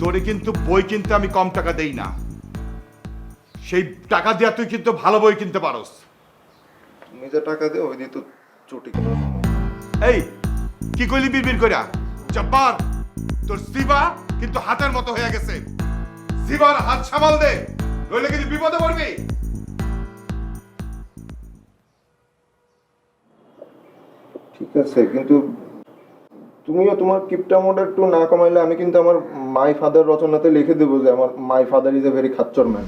তোরে কিন্তু বই কিনতে আমি কম টাকা দেই না। সেই টাকা দিয়া তুই কিন্তু ভালো বই কিনতে পারস। তুমি যে টাকা দে ওই দিয়ে তো চটি এই কি কইলি বিড়বিড় কইরা? জব্বার তোর সিবা কিন্তু হাতের মতো হয়ে গেছে। সিবার হাত সামাল দে নইলে কিন্তু বিপদে পড়বি। ঠিক আছে কিন্তু তুমিও তোমার কিপটা মোড একটু না কমাইলে আমি কিন্তু আমার মাই ফাদার রচনাতে লিখে দেবো যে আমার my father is a very খাচ্চর man.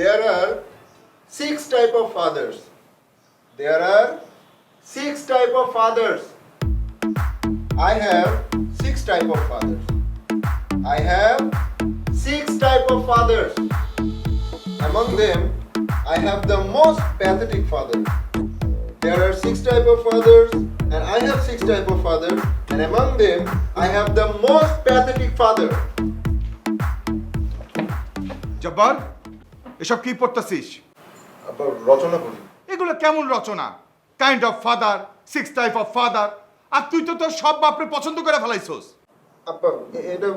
There are six type of fathers. There are six type of fathers. I have six type of fathers. I have six type of fathers. Among them, I have the most pathetic father. There are six type of fathers, and I have six type of fathers, and among them, I have the most pathetic father. Jabbar এসব কি পড়তেছিস আবার রচনা করি এগুলো কেমন রচনা kind of father six type of father আর তুই তো তোর সব বাপরে পছন্দ করে ফেলাইছস এ- এটা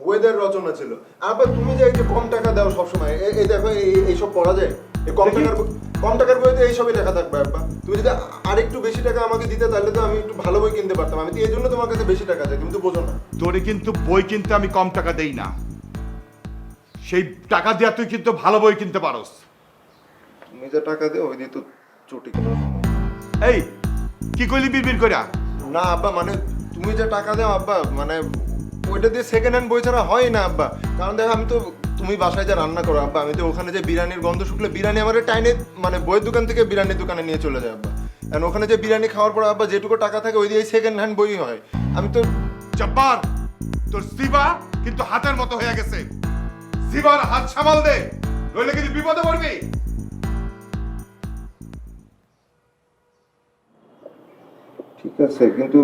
ওয়েদার রচনা ছিল। আপা তুমি যে এই যে কম টাকা দাও সবসময় এই দেখো এই- এইসব পড়া যায়? এই কম টাকার কম টাকার বইতে এইসবই লেখা থাকবে আপা তুমি যদি আরেকটু বেশি টাকা আমাকে দিতে তাহলে তো আমি একটু ভালো বই কিনতে পারতাম। আমি তো এই জন্য তোমার কাছে বেশি টাকা চাই তুমি তো বোঝো না। তোরে কিন্তু বই কিনতে আমি কম টাকা দেই না। সেই টাকা দিয়া তুই কিন্তু ভালো বই কিনতে পারস। তুমি যে টাকা দে ওই দিয়ে তো চটি এই কি কইলি বিড়বিড় কইরা? না আব্বা মানে তুমি যে টাকা দাও আব্বা মানে ওইটা দিয়ে সেকেন্ড হ্যান্ড বই ছাড়া হয় না, আব্বা। কারণ দেখো, আমি তো, তুমি বাসায় যে রান্না করো, আব্বা, আমি তো ওখানে যে বিরিয়ানির গন্ধ শুকলে বিরিয়ানি আমার টাইনে মানে বইয়ের দোকান থেকে বিরিয়ানির দোকানে নিয়ে চলে যায়, আব্বা। কারণ ওখানে যে বিরিয়ানি খাওয়ার পর, আব্বা, যেটুকু টাকা থাকে, ওই দিয়ে সেকেন্ড হ্যান্ড বই হয়। আমি তো, জব্বার! তোর সিবা কিন্তু হাতের মতো হয়ে গেছে। সিবার হাত সামাল দে, নইলে কিন্তু বিপদে পড়বি। ঠিক আছে, কিন্তু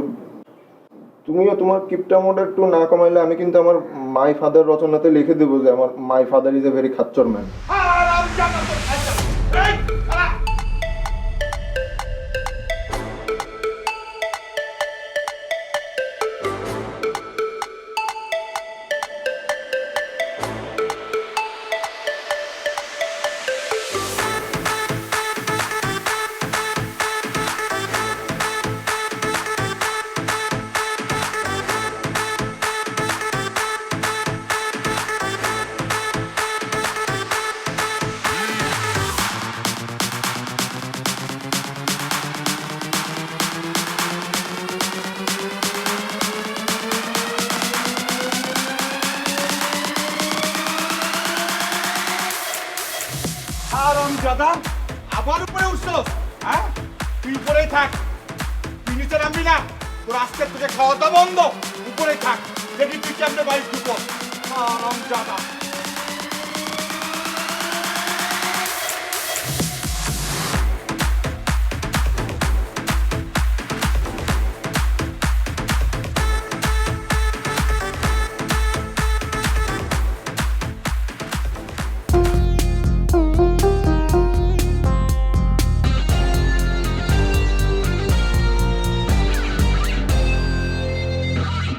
তুমিও তোমার কিপটা মোড একটু না কমাইলে আমি কিন্তু আমার মাই ফাদার রচনাতে লিখে দেবো যে আমার my father is a very খাচ্চর man. জাদা আবার উপরে উঠছো হ্যাঁ? তুই উপরেই থাক। তুই নিচে নামবি না। তোর আজকে তোকে খাওয়া দাওয়া বন্ধ। উপরে থাক। দেখি তুই কেমনে বাড়ি ঢুকো জাদা